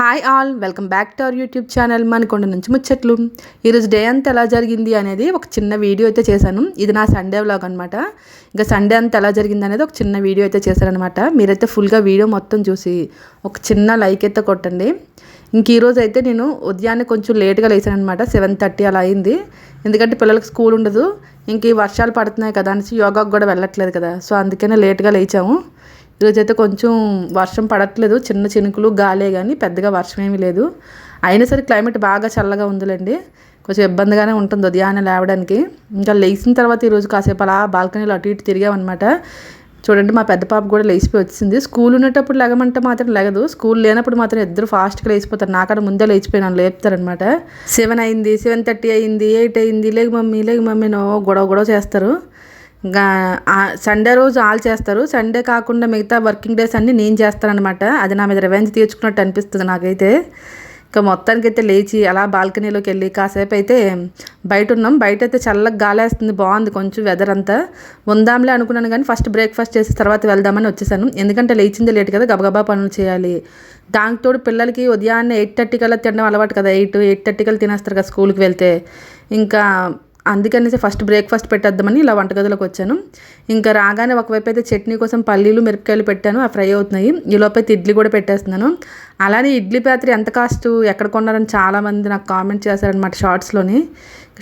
Hi all welcome back to our YouTube channel Manakonda నుంచి ముచ్చట్లు ఈరోజు డే అంతా ఎలా జరిగింది అనేది ఒక చిన్న వీడియో అయితే చేశాను. ఇది నా సండే వ్లాగ్ అనమాట ఇంకా సండే అంతా ఎలా జరిగింది అనేది ఒక చిన్న వీడియో అయితే చేశారనమాట మీరైతే ఫుల్గా వీడియో మొత్తం చూసి ఒక చిన్న లైక్ అయితే కొట్టండి. ఇంక ఈరోజు అయితే నేను ఉదయాన్నే కొంచెం లేట్గా లేచాను అనమాట సెవెన్ థర్టీ అలా అయింది. ఎందుకంటే పిల్లలకి స్కూల్ ఉండదు. ఇంక ఈ వర్షాలు పడుతున్నాయి కదా అనేసి యోగాకు కూడా వెళ్ళట్లేదు కదా. సో అందుకనే లేట్గా లేచాము. ఈరోజైతే కొంచెం వర్షం పడట్లేదు చిన్న చినుకులు గాలే కానీ పెద్దగా వర్షం ఏమీ లేదు. అయినా సరే క్లైమేట్ బాగా చల్లగా ఉందిలేండి. కొంచెం ఇబ్బందిగానే ఉంటుంది ఉదయాన్నే లేవడానికి. ఇంకా లేచిన తర్వాత ఈరోజు కాసేపు అలా బాల్కనీలో అటు ఇటు తిరిగామన్నమాట. చూడండి మా పెద్ద పాప కూడా లేచిపోయి వచ్చింది. స్కూల్ ఉండేటప్పుడు లెగమంటే మాత్రం లెగదు. స్కూల్ లేనప్పుడు మాత్రం ఇద్దరు ఫాస్ట్గా లేచిపోతారు. నాకడ ముందే లేచిపోయినాను లేపుతారనమాట సెవెన్ అయింది సెవెన్ థర్టీ అయింది ఎయిట్ అయింది లేక మమ్మీ లేక మమ్మీ నో గొడవ గొడవ చేస్తారు. సండే రోజు ఆల్ చేస్తారు. సండే కాకుండా మిగతా వర్కింగ్ డేస్ అన్నీ నేను చేస్తానమాట అది నా మీద రివెంజ్ తీర్చుకున్నట్టు అనిపిస్తుంది నాకైతే. ఇంకా మొత్తానికైతే లేచి అలా బాల్కనీలోకి వెళ్ళి కాసేపు అయితే బయట ఉన్నాం బయట అయితే చల్లగా గాలేస్తుంది. బాగుంది కొంచెం వెదర్ అంతా. ఉందాంలే అనుకున్నాను కానీ ఫస్ట్ బ్రేక్ఫాస్ట్ చేసి తర్వాత వెళ్దామని వచ్చేసాను. ఎందుకంటే లేచింది లేట్ కదా గబగబా పనులు చేయాలి. దానితోడు పిల్లలకి ఉదయాన్నే ఎయిట్ థర్టీ కల్లా తినడం అలవాటు కదా. ఎయిట్ ఎయిట్ థర్టీ కల్లా తినేస్తారు కదా స్కూల్కి వెళ్తే. ఇంకా అందుకనేసి ఫస్ట్ బ్రేక్ఫాస్ట్ పెట్టేద్దామని ఇలా వంటగదిలోకి వచ్చాను. ఇంకా రాగానే ఒకవైపు అయితే చట్నీ కోసం పల్లీలు మిరపకాయలు పెట్టాను. ఆ ఫ్రై అవుతున్నాయి. ఈ లోపైతే ఇడ్లీ కూడా పెట్టేస్తున్నాను. అలానే ఇడ్లీ పాత్ర ఎంత కాస్ట్ ఎక్కడ కొన్నారని చాలామంది నాకు కామెంట్ చేశారనమాట షార్ట్స్లోని.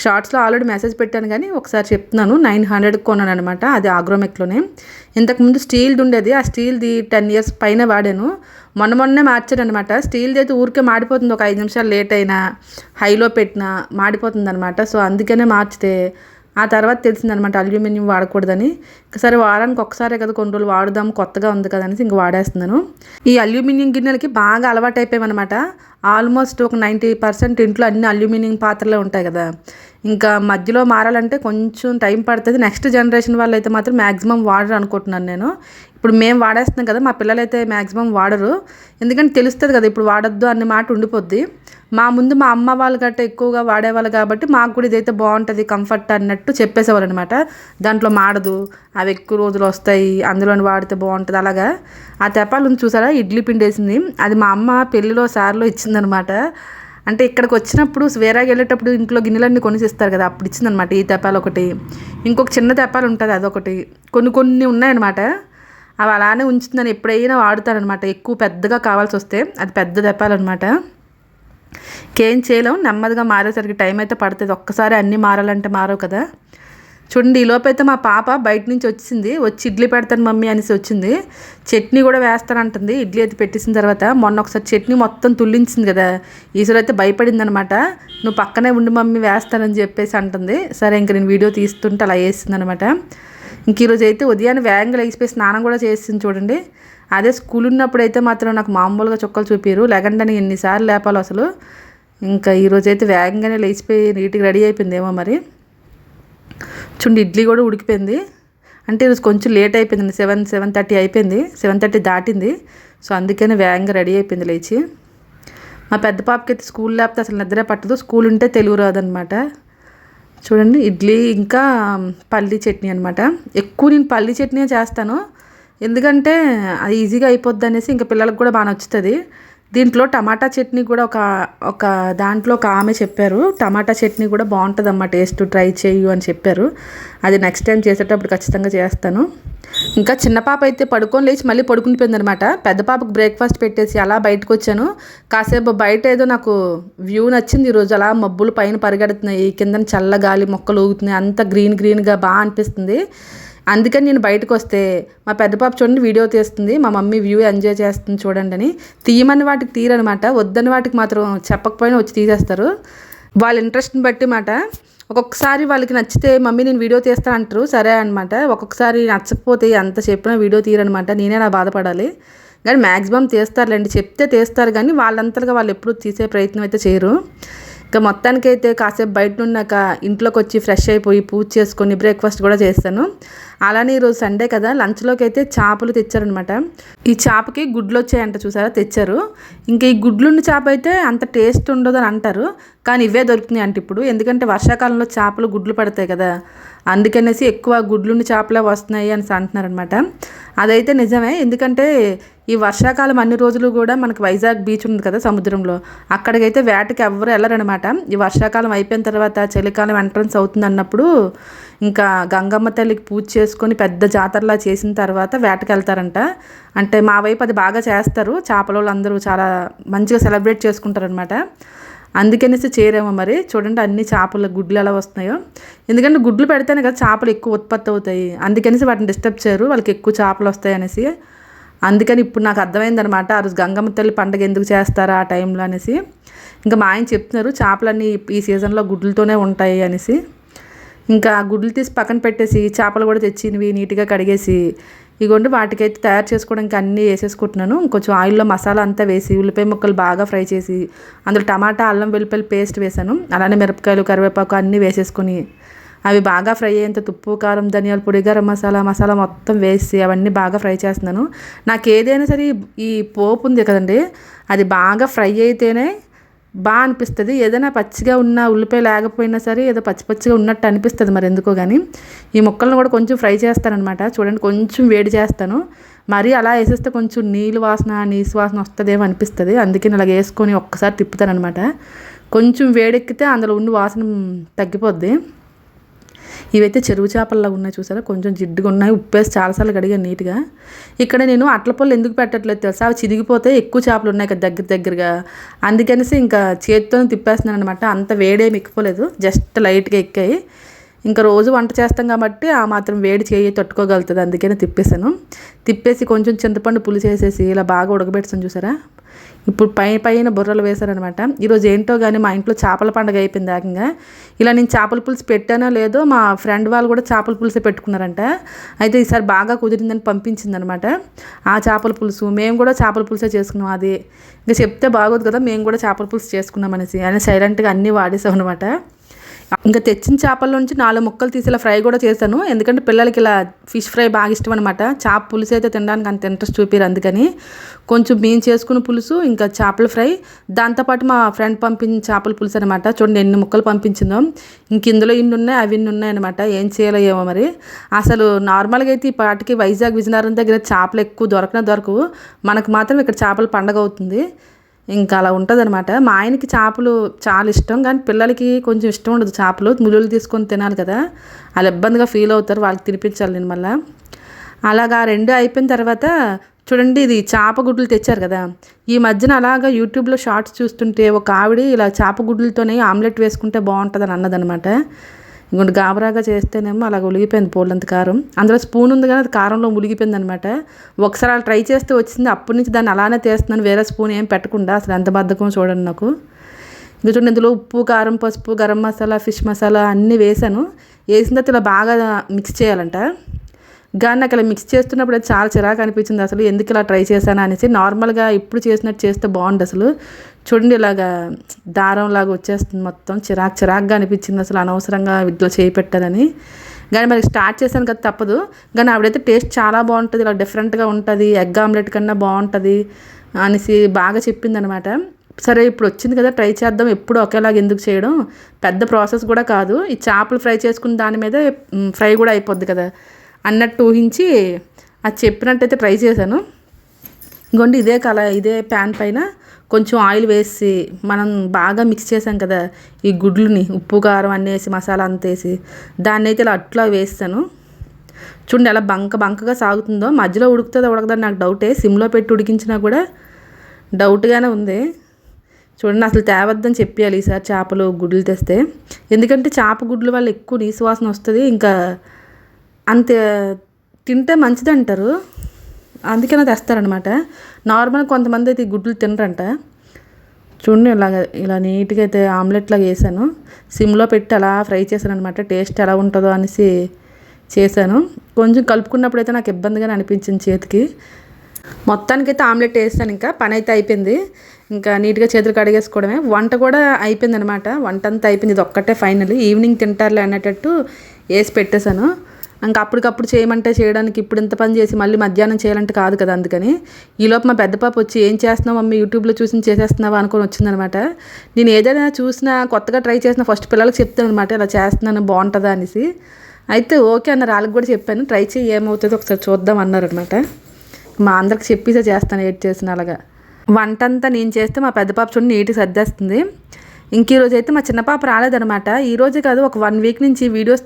షార్ట్స్లో ఆల్రెడీ మెసేజ్ పెట్టాను కానీ ఒకసారి చెప్తున్నాను నైన్ హండ్రెడ్కి కొన్నాను అనమాట అది ఆగ్రోమెక్లోనే. ఇంతకుముందు స్టీల్ది ఉండేది ఆ స్టీల్ది టెన్ ఇయర్స్ పైన వాడాను. మొన్న మొన్నే మార్చాను అనమాట స్టీల్ది అయితే ఊరికే మాడిపోతుంది ఒక ఐదు నిమిషాలు లేట్ అయినా హైలో పెట్టినా మాడిపోతుంది అనమాట సో అందుకనే మార్చితే ఆ తర్వాత తెలిసిందనమాట అల్యూమినియం వాడకూడదని. సరే వారానికి ఒకసారే కదా కొన్ని రోజులు వాడుదాం కొత్తగా ఉంది కదా అనేసి ఇంక వాడేస్తున్నాను. ఈ అల్యూమినియం గిన్నెలకి బాగా అలవాటు అయిపోయామన్నమాట ఆల్మోస్ట్ ఒక నైంటీ పర్సెంట్ ఇంట్లో అన్ని అల్యూమినియం పాత్రలే ఉంటాయి కదా. ఇంకా మధ్యలో మారాలంటే కొంచెం టైం పడుతుంది. నెక్స్ట్ జనరేషన్ వాళ్ళు అయితే మాత్రం మ్యాక్సిమం వాడరు అనుకుంటున్నాను నేను. ఇప్పుడు మేము వాడేస్తున్నాం కదా మా పిల్లలైతే మ్యాక్సిమం వాడరు. ఎందుకంటే తెలుస్తుంది కదా ఇప్పుడు వాడద్దు అనే మాట ఉండిపోద్ది. మా ముందు మా అమ్మ వాళ్ళు గట్ట ఎక్కువగా వాడేవాళ్ళు కాబట్టి మాకు కూడా ఇదైతే బాగుంటుంది కంఫర్ట్ అన్నట్టు చెప్పేసేవాళ్ళు అనమాట దాంట్లో మాడదు అవి ఎక్కువ రోజులు వస్తాయి అందులోని వాడితే బాగుంటుంది అలాగా. ఆ తెప్పాలు చూసారా? ఇడ్లీ పిండి వేసింది. అది మా అమ్మ పెళ్ళిలో సార్లో ఇచ్చిందనమాట అంటే ఇక్కడికి వచ్చినప్పుడు వేరేగా వెళ్ళేటప్పుడు ఇంట్లో గిన్నెలన్నీ కొనిసిస్తారు కదా అప్పుడు ఇచ్చిందనమాట ఈ తెపాలు ఒకటి. ఇంకొక చిన్న తెప్పాలు ఉంటుంది అదొకటి. కొన్ని కొన్ని ఉన్నాయన్నమాట. అవి అలానే ఉంచుతుందని ఎప్పుడైనా వాడుతారనమాట ఎక్కువ పెద్దగా కావాల్సి వస్తే అది పెద్ద తెప్పాలన్నమాట. ఇంకేం చేయలేం నెమ్మదిగా మారేసరికి టైం అయితే పడుతుంది. ఒక్కసారి అన్నీ మారాలంటే మారవు కదా. చూడండి ఈ లోపైతే మా పాప బయట నుంచి వచ్చింది వచ్చి ఇడ్లీ పెడతాను మమ్మీ అనేసి వచ్చింది. చట్నీ కూడా వేస్తానంటుంది. ఇడ్లీ అయితే పెట్టేసిన తర్వాత మొన్న ఒకసారి చట్నీ మొత్తం తుల్లించింది కదా. ఈసారి అయితే భయపడింది అనమాట నువ్వు పక్కనే ఉండి మమ్మీ వేస్తానని చెప్పేసి అంటుంది. సరే ఇంక నేను వీడియో తీస్తుంటే అలా వేసింది అనమాట ఇంక ఈరోజు అయితే ఉదయాన్నే వేగంగా లేచిపోయి స్నానం కూడా చేసింది చూడండి. అదే స్కూల్ ఉన్నప్పుడు అయితే మాత్రం నాకు మామూలుగా చుక్కలు చూపారు లేకుండా ఎన్నిసార్లు లేపాలి అసలు. ఇంకా ఈరోజు అయితే వేగంగానే లేచిపోయి నీట్గా రెడీ అయిపోయిందేమో మరి. చూడండి ఇడ్లీ కూడా ఉడికిపోయింది. అంటే ఈరోజు కొంచెం లేట్ అయిపోయింది సెవెన్ సెవెన్ థర్టీ అయిపోయింది. సెవెన్ థర్టీ దాటింది. సో అందుకనే వేగంగా రెడీ అయిపోయింది లేచి. మా పెద్ద పాపకి అయితే స్కూల్ లేకపోతే అసలు నిద్రే పట్టదు. స్కూల్ ఉంటే తెలుగు రాదనమాట. చూడండి ఇడ్లీ ఇంకా పల్లీ చట్నీ అనమాట. ఎక్కువ నేను పల్లీ చట్నీ చేస్తాను. ఎందుకంటే అది ఈజీగా అయిపోద్ది అనేసి ఇంకా పిల్లలకు కూడా బాగా నచ్చుతుంది. దీంట్లో టమాటా చట్నీ కూడా ఒక ఒక దాంట్లో ఒక ఆమె చెప్పారు టమాటా చట్నీ కూడా బాగుంటుంది అమ్మ టేస్ట్ ట్రై చేయు అని చెప్పారు. అది నెక్స్ట్ టైం చేసేటప్పుడు ఖచ్చితంగా చేస్తాను. ఇంకా చిన్న పాప అయితే పడుకొని లేచి మళ్ళీ పడుకునిపోయింది అనమాట పెద్ద పాపకు బ్రేక్ఫాస్ట్ పెట్టేసి అలా బయటకు వచ్చాను కాసేపు బయట ఏదో నాకు వ్యూ నచ్చింది ఈరోజు. అలా మబ్బులు పైన పరిగెడుతున్నాయి కింద చల్ల గాలి మొక్కలు ఊగుతున్నాయి అంత గ్రీన్ గ్రీన్గా బాగా అనిపిస్తుంది. అందుకని నేను బయటకు వస్తే మా పెద్ద పాప చూడండి వీడియో తీస్తుంది మా మమ్మీ వ్యూ ఎంజాయ్ చేస్తుంది చూడండి అని తీయమని వాటికి తీరనమాట వద్దని వాటికి మాత్రం చెప్పకపోయినా వచ్చి తీసేస్తారు. వాళ్ళ ఇంట్రెస్ట్ని బట్టి మాట. ఒక్కొక్కసారి వాళ్ళకి నచ్చితే మమ్మీ నేను వీడియో తీస్తా అంటారు సరే అనమాట ఒక్కొక్కసారి నచ్చకపోతే ఎంత చెప్పినా వీడియో తీరనమాట నేనే నా బాధపడాలి. కానీ మ్యాక్సిమం తీస్తారులేండి చెప్తే తీస్తారు కానీ వాళ్ళంతగా వాళ్ళు ఎప్పుడు తీసే ప్రయత్నం అయితే చేయరు. ఇంకా మొత్తానికైతే కాసేపు బయట ఉన్నాక ఇంట్లోకి వచ్చి ఫ్రెష్ అయిపోయి పూజ చేసుకొని బ్రేక్ఫాస్ట్ కూడా చేస్తాను. అలానే ఈరోజు సండే కదా లంచ్లోకి అయితే చేపలు తెచ్చారనమాట ఈ చేపకి గుడ్లు వచ్చాయంట చూసారా? తెచ్చారు. ఇంకా ఈ గుడ్లుండి చేప అయితే అంత టేస్ట్ ఉండదు అని అంటారు కానీ ఇవే దొరుకుతున్నాయి అంటే ఇప్పుడు. ఎందుకంటే వర్షాకాలంలో చేపలు గుడ్లు పడతాయి కదా అందుకనేసి ఎక్కువ గుడ్లుండి చేపలే వస్తున్నాయి అని అంటున్నారనమాట అదైతే నిజమే. ఎందుకంటే ఈ వర్షాకాలం అన్ని రోజులు కూడా మనకి వైజాగ్ బీచ్ ఉంది కదా సముద్రంలో. అక్కడికైతే వేటకి ఎవ్వరు వెళ్ళరనమాట. ఈ వర్షాకాలం అయిపోయిన తర్వాత చలికాలం ఎంట్రన్స్ అవుతుంది అన్నప్పుడు ఇంకా గంగమ్మ తల్లికి పూజ చేసుకొని పెద్ద జాతరలా చేసిన తర్వాత వేటకి వెళ్తారంట. అంటే మా వైపు అది బాగా చేస్తారు. చేపల అందరూ చాలా మంచిగా సెలబ్రేట్ చేసుకుంటారనమాట. అందుకనేసి చేరేమో మరి. చూడండి అన్ని చేపల గుడ్లు ఎలా వస్తున్నాయో. ఎందుకంటే గుడ్లు పెడితేనే కదా చేపలు ఎక్కువ ఉత్పత్తి అవుతాయి. అందుకనేసి వాటిని డిస్టర్బ్ చేయరు. వాళ్ళకి ఎక్కువ చేపలు వస్తాయి అనేసి. అందుకని ఇప్పుడు నాకు అర్థమైందనమాట. ఆ రోజు గంగమ్మ తల్లి పండుగ ఎందుకు చేస్తారా ఆ టైంలో అనేసి. ఇంకా మా ఆయన చెప్తున్నారు చేపలన్నీ ఈ సీజన్లో గుడ్లతోనే ఉంటాయి అనేసి. ఇంకా గుడ్లు తీసి పక్కన పెట్టేసి చేపలు కూడా తెచ్చినవి నీట్గా కడిగేసి ఇగోండి వాటికైతే తయారు చేసుకోవడానికి అన్నీ వేసేసుకుంటున్నాను. కొంచెం ఆయిల్లో మసాలా అంతా వేసి ఉల్లిపాయ ముక్కలు బాగా ఫ్రై చేసి అందులో టమాటా అల్లం వెల్లిపాయలు పేస్ట్ వేసాను. అలానే మిరపకాయలు కరివేపాకు అన్నీ వేసేసుకొని అవి బాగా ఫ్రై అయ్యేంత తుప్పు కారం ధనియాల పొడి గరం మసాలా మసాలా మొత్తం వేసి అవన్నీ బాగా ఫ్రై చేస్తున్నాను. నాకు ఏదైనా సరే ఈ పోపు ఉంది కదండి అది బాగా ఫ్రై అయితేనే బాగా అనిపిస్తుంది. ఏదైనా పచ్చిగా ఉన్న ఉల్లిపాయ లేకపోయినా సరే ఏదో పచ్చి పచ్చిగా ఉన్నట్టు అనిపిస్తుంది మరి ఎందుకో కానీ ఈ ముక్కలను కూడా కొంచెం ఫ్రై చేస్తానమాట చూడండి కొంచెం వేడి చేస్తాను. మరీ అలా వేసేస్తే కొంచెం నీళ్ళు వాసన నీసు వాసన వస్తుందేమో అనిపిస్తుంది. అందుకని అలా వేసుకొని ఒక్కసారి తిప్పుతానమాట కొంచెం వేడెక్కితే అందులో ఉన్న వాసన తగ్గిపోద్ది. ఇవైతే చెరువు చేపల్లాగా ఉన్నాయి చూసారా? కొంచెం జిడ్డుగా ఉన్నాయి. ఉప్పేసి చాలాసార్లు కడిగాను నీట్గా. ఇక్కడ నేను అట్ల పళ్ళు ఎందుకు పెట్టట్లేదు తెలుసా? అవి చిదిగిపోతే ఎక్కువ చేపలు ఉన్నాయి కదా దగ్గర దగ్గరగా. అందుకనేసి ఇంకా చేతితో తిప్పేస్తున్నాను అనమాట అంత వేడేమి ఎక్కిపోలేదు. జస్ట్ లైట్గా ఎక్కాయి. ఇంకా రోజు వంట చేస్తాం కాబట్టి ఆ మాత్రం వేడి చేయి తట్టుకోగలుగుతుంది. అందుకనే తిప్పేసాను తిప్పేసి కొంచెం చింతపండు పులుసు వేసేసి ఇలా బాగా ఉడకబెట్టాను చూసారా? ఇప్పుడు పై పైన బుర్రలు వేశారనమాట. ఈరోజు ఏంటో కానీ మా ఇంట్లో చేపల పండుగ అయిపోయింది ఏకంగా. ఇలా నేను చేపల పులుసు పెట్టానో లేదో మా ఫ్రెండ్ వాళ్ళు కూడా చేపల పులుసే పెట్టుకున్నారంట. అయితే ఈసారి బాగా కుదిరిందని పంపించిందనమాట. ఆ చేపల పులుసు మేము కూడా చేపల పులుసే చేసుకున్నాం అది. ఇంకా చెప్తే బాగోదు కదా మేము కూడా చేపల పులుసు చేసుకున్నాం అనేసి. అని సైలెంట్గా అన్నీ వాడేసాం అనమాట ఇంకా తెచ్చిన చేపల నుంచి నాలుగు ముక్కలు తీసి ఇలా ఫ్రై కూడా చేశాను. ఎందుకంటే పిల్లలకి ఇలా ఫిష్ ఫ్రై బాగా ఇష్టం అనమాట చేప పులుసు అయితే తినడానికి అంత ఇంట్రెస్ట్ చూపారు అందుకని. కొంచెం మేము చేసుకున్న పులుసు ఇంకా చేపల ఫ్రై. దాంతోపాటు మా ఫ్రెండ్ పంపించిన చేపల పులుసు అనమాట చూడండి ఎన్ని ముక్కలు పంపించిందో. ఇంక ఇందులో ఇన్ని ఉన్నాయి అవి ఇన్ని ఉన్నాయన్నమాట ఏం చేయాలో ఏమో మరి. అసలు నార్మల్గా అయితే ఈ పాటికి వైజాగ్ విజయనగరం దగ్గర చేపలు ఎక్కువ దొరకనే దొరకవు. మనకు మాత్రం ఇక్కడ చేపల పండగ అవుతుంది. ఇంకా అలా ఉంటుంది అనమాట మా ఆయనకి చేపలు చాలా ఇష్టం. కానీ పిల్లలకి కొంచెం ఇష్టం ఉండదు చేపలు. ములులు తీసుకొని తినాలి కదా. వాళ్ళు ఇబ్బందిగా ఫీల్ అవుతారు. వాళ్ళకి తినిపించాలి నేను మళ్ళీ. అలాగా రెండు అయిపోయిన తర్వాత చూడండి ఇది చేప గుడ్లు తెచ్చారు కదా. ఈ మధ్యన అలాగా యూట్యూబ్లో షార్ట్స్ చూస్తుంటే ఒక ఆవిడ ఇలా చేప గుడ్లతోనే ఆమ్లెట్ వేసుకుంటే బాగుంటుందని అన్నదనమాట ఇంకొంటి గాబరాగా చేస్తేనేమో అలాగ ఉలిగిపోయింది పోలంత కారం అందులో స్పూన్ ఉంది కానీ అది కారంలో ములిగిపోయింది అనమాట ఒకసారి అలా ట్రై చేస్తే వచ్చింది. అప్పటి నుంచి దాన్ని అలానే తీస్తున్నాను. వేరే స్పూన్ ఏం పెట్టకుండా. అసలు ఎంత బద్ధకం చూడండి నాకు. ఇంకా చూడండి ఇందులో ఉప్పు కారం పసుపు గరం మసాలా ఫిష్ మసాలా అన్నీ వేసాను. వేసిన తర్వాత ఇలా బాగా మిక్స్ చేయాలంట. కానీ నాకు అలా మిక్స్ చేస్తున్నప్పుడు చాలా చిరాకు అనిపించింది అసలు. ఎందుకు ఇలా ట్రై చేశాను అనేసి నార్మల్గా ఇప్పుడు చేసినట్టు చేస్తే బాగుండు అసలు. చూడండి ఇలాగా దారం లాగా వచ్చేస్తుంది మొత్తం. చిరాకు చిరాకుగా అనిపించింది అసలు అనవసరంగా ఇట్లా చేయి పెట్టాలని. కానీ మరి స్టార్ట్ చేశాను కదా తప్పదు. కానీ ఆవిడైతే టేస్ట్ చాలా బాగుంటుంది. ఇలా డిఫరెంట్గా ఉంటుంది. ఎగ్ ఆమ్లెట్ కన్నా బాగుంటుంది అనేసి బాగా చెప్పింది అనమాట సరే ఇప్పుడు వచ్చింది కదా ట్రై చేద్దాం. ఎప్పుడు ఒకేలాగా ఎందుకు చేయడం? పెద్ద ప్రాసెస్ కూడా కాదు. ఈ చేపలు ఫ్రై చేసుకున్న దాని మీద ఫ్రై కూడా అయిపోద్ది కదా. అన్నట్టు ఊహించి అది చెప్పినట్టయితే ట్రై చేశాను. ఇంకోండి ఇదే కల ఇదే ప్యాన్ పైన కొంచెం ఆయిల్ వేసి మనం బాగా మిక్స్ చేసాం కదా ఈ గుడ్లుని ఉప్పు కారం అన్నీ వేసి మసాలా అంత వేసి దాన్ని అయితే ఇలా అట్లా వేస్తాను. చూడండి ఎలా బంక బంకగా సాగుతుందో. మధ్యలో ఉడుకుతుందో ఉడకదని నాకు డౌటే. సిమ్లో పెట్టి ఉడికించినా కూడా డౌట్గానే ఉంది. చూడండి అసలు తేవద్దని చెప్పాలి ఈసారి చేపలు గుడ్లు తెస్తే. ఎందుకంటే చేప గుడ్ల వల్ల ఎక్కువ నీసు వాసన వస్తుంది. ఇంకా అంత తింటే మంచిది అంటారు అందుకనే తెస్తారనమాట నార్మల్ కొంతమంది అయితే గుడ్లు తినరంట. చూడండి ఇలాగ ఇలా నీట్గా అయితే ఆమ్లెట్ లాగా వేసాను. సిమ్లో పెట్టి అలా ఫ్రై చేశాను అనమాట టేస్ట్ ఎలా ఉంటుందో అనేసి చేశాను. కొంచెం కలుపుకున్నప్పుడు అయితే నాకు ఇబ్బందిగా అనిపించింది చేతికి. మొత్తానికైతే ఆమ్లెట్ వేస్తాను ఇంకా. పని అయితే అయిపోయింది. ఇంకా నీట్గా చేతులు కడిగేసుకోవడమే. వంట కూడా అయిపోయింది అనమాట వంట అంతా అయిపోయింది. ఇది ఒక్కటే ఫైనల్. ఈవినింగ్ తింటారులే అనేటట్టు వేసి పెట్టేశాను. ఇంకా అప్పటికప్పుడు చేయమంటే చేయడానికి ఇప్పుడు ఇంత పని చేసి మళ్ళీ మధ్యాహ్నం చేయాలంటే కాదు కదా అందుకని. ఈలోపు మా పెద్ద పాప వచ్చి ఏం చేస్తున్నావు మమ్మీ? యూట్యూబ్లో చూసి చేసేస్తున్నావా? అనుకొని వచ్చిందనమాట. నేను ఏదైనా చూసినా కొత్తగా ట్రై చేసిన ఫస్ట్ పిల్లలకి చెప్తాను అనమాట ఇలా చేస్తున్నాను బాగుంటుందా? అనేసి. అయితే ఓకే అన్నారు వాళ్ళకి కూడా చెప్పాను ట్రై చేయి ఏమవుతుందో ఒకసారి చూద్దాం అన్నారు అనమాట మా అందరికి చెప్పేసే చేస్తాను ఏడ్ చేసిన అలాగా. వంట అంతా నేను చేస్తే మా పెద్ద పాప చూడండి నీట్గా సర్దేస్తుంది. ఇంక ఈరోజు అయితే మా చిన్న పాప రాలేదనమాట ఈ రోజే కాదు ఒక వన్ వీక్ నుంచి వీడియోస్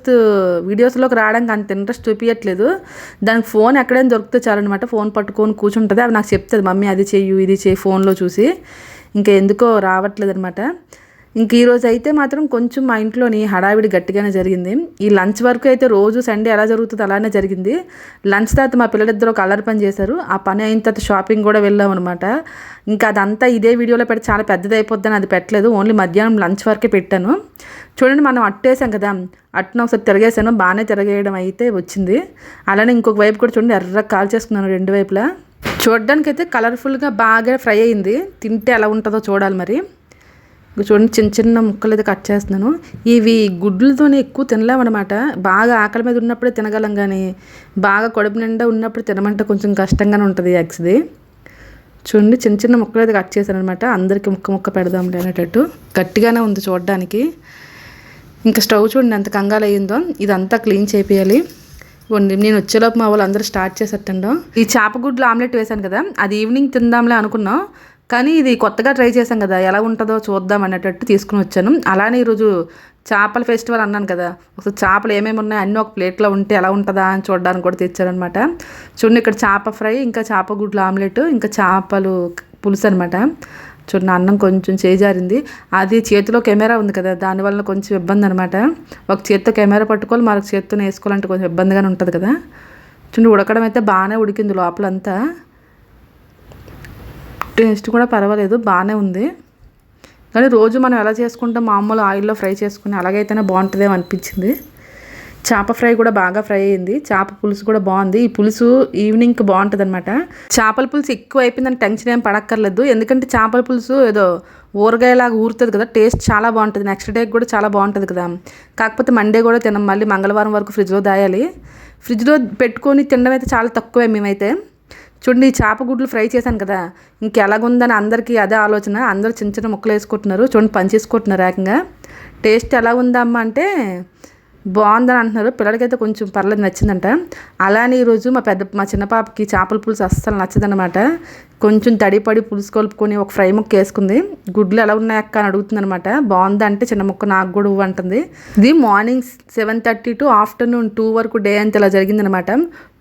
వీడియోస్లోకి రావడానికి అంత ఇంట్రెస్ట్ చూపించట్లేదు దానికి ఫోన్ ఎక్కడైనా దొరికితే చాలన్నమాట. ఫోన్ పట్టుకొని కూర్చుంటుంది. అవి నాకు చెప్తుంది మమ్మీ అది చెయ్యు ఇది చెయ్యి ఫోన్లో చూసి. ఇంకా ఎందుకో రావట్లేదు అనమాట ఇంక ఈరోజు అయితే మాత్రం కొంచెం మా ఇంట్లోని హడావిడి గట్టిగానే జరిగింది. ఈ లంచ్ వరకు అయితే రోజు సండే ఎలా జరుగుతుందో అలానే జరిగింది. లంచ్ తర్వాత మా పిల్లలిద్దరు ఒక అల్లరి పని చేశారు. ఆ పని అయిన తర్వాత షాపింగ్ కూడా వెళ్ళాం అనమాట ఇంకా అదంతా ఇదే వీడియోలో పెట్టి చాలా పెద్దది అయిపోద్దని అది పెట్టలేదు. ఓన్లీ మధ్యాహ్నం లంచ్ వరకే పెట్టాను. చూడండి మనం అట్టేసాం కదా. అట్టున ఒకసారి తిరగేసాను. బాగానే తిరగేయడం అయితే వచ్చింది. అలానే ఇంకొక వైపు కూడా చూడండి ఎర్ర కాల్ చేసుకున్నాను రెండు వైపులా. చూడడానికి అయితే కలర్ఫుల్గా బాగా ఫ్రై అయింది. తింటే ఎలా ఉంటుందో చూడాలి మరి. చూడండి చిన్న చిన్న ముక్కలు అయితే కట్ చేస్తున్నాను. ఇవి గుడ్లతోనే ఎక్కువ తినలేమన్నమాట బాగా ఆకలి మీద ఉన్నప్పుడే తినగలం కానీ బాగా కడుపు నిండా ఉన్నప్పుడు తినమంటే కొంచెం కష్టంగానే ఉంటుంది ఎగ్స్ది. చూడండి చిన్న చిన్న ముక్కలు అయితే కట్ చేశాను అనమాట అందరికి ముక్క ముక్క పెడదాం అనేటట్టు. గట్టిగానే ఉంది చూడడానికి. ఇంకా స్టవ్ చూడండి ఎంత కంగాలు అయ్యిందో ఇదంతా క్లీన్ చేపియాలి. ఇవ్వండి నేను వచ్చేలోపు మా వాళ్ళు అందరూ స్టార్ట్ చేసేటండో. ఈ చేపగుడ్లు ఆమ్లెట్ వేశాను కదా అది ఈవినింగ్ తిందాంలే అనుకున్నాం. కానీ ఇది కొత్తగా ట్రై చేశాం కదా ఎలా ఉంటుందో చూద్దాం అనేటట్టు తీసుకుని వచ్చాను. అలానే ఈరోజు చేపల ఫెస్టివల్ అన్నాను కదా ఒకసారి చేపలు ఏమేమి ఉన్నాయి అన్నీ ఒక ప్లేట్లో ఉంటే ఎలా ఉంటుందా అని చూడడానికి కూడా తెచ్చారనమాట చూడండి ఇక్కడ చేప ఫ్రై ఇంకా చేప గుడ్లు ఆమ్లెట్ ఇంకా చేపలు పులుసు అనమాట చూడండి అన్నం కొంచెం చేజారింది. అది చేతిలో కెమెరా ఉంది కదా దానివల్ల కొంచెం ఇబ్బంది అనమాట ఒక చేత్తో కెమెరా పట్టుకోవాలి మరొక చేత్తో వేసుకోవాలంటే కొంచెం ఇబ్బందిగానే ఉంటుంది కదా. చూడండి ఉడకడం అయితే బాగానే ఉడికింది లోపలంతా. టేస్ట్ కూడా పర్వాలేదు బాగానే ఉంది. కానీ రోజు మనం ఎలా చేసుకుంటాం మామూలు ఆయిల్లో ఫ్రై చేసుకుని అలాగైతేనే బాగుంటుందేమో అనిపించింది. చేప ఫ్రై కూడా బాగా ఫ్రై అయింది. చేప పులుసు కూడా బాగుంది. ఈ పులుసు ఈవినింగ్కి బాగుంటుంది అనమాట చేపల పులుసు ఎక్కువ అయిపోయిందని టెన్షన్ ఏం పడక్కర్లేదు. ఎందుకంటే చేపల పులుసు ఏదో ఊరగాయలాగా ఊరుతుంది కదా టేస్ట్ చాలా బాగుంటుంది. నెక్స్ట్ డేకి కూడా చాలా బాగుంటుంది కదా. కాకపోతే మండే కూడా తినం. మళ్ళీ మంగళవారం వరకు ఫ్రిడ్జ్లో దాయాలి. ఫ్రిడ్జ్లో పెట్టుకొని తినడం అయితే చాలా తక్కువే మేమైతే. చూడండి ఈ చేప గుడ్లు ఫ్రై చేశాను కదా. ఇంకెలాగుందని అందరికీ అదే ఆలోచన. అందరూ చిన్న చిన్న ముక్కలు వేసుకుంటున్నారు. చూడండి పంచేసుకుంటున్నారు ఏకంగా. టేస్ట్ ఎలా ఉందమ్మా అంటే బాగుందని అంటున్నారు. పిల్లలకైతే కొంచెం పర్లేదు నచ్చిందంట. అలానే ఈరోజు మా పెద్ద మా చిన్న పాపకి చేపల పులుసు అస్సలు నచ్చదనమాట కొంచెం తడిపడి పులుసు కలుపుకొని ఒక ఫ్రై ముక్క వేసుకుంది. గుడ్లు ఎలా ఉన్నాయి అక్క అని అడుగుతుందనమాట బాగుంది అంటే చిన్న ముక్క నాకు కూడా ఇవ్వంటుంది ఇది morning seven thirty to afternoon two వరకు డే అంత ఇలా జరిగిందనమాట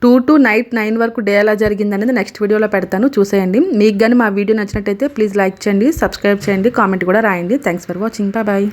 టూ టు నైట్ నైన్ వరకు డే ఎలా జరిగింది అనేది నెక్స్ట్ వీడియోలో పెడతాను. చూసేయండి. మీకు కానీ మా వీడియో నచ్చినట్టయితే ప్లీజ్ లైక్ చేయండి సబ్స్క్రైబ్ చేయండి కామెంట్ కూడా రాయండి. Thanks for watching. బాయ్.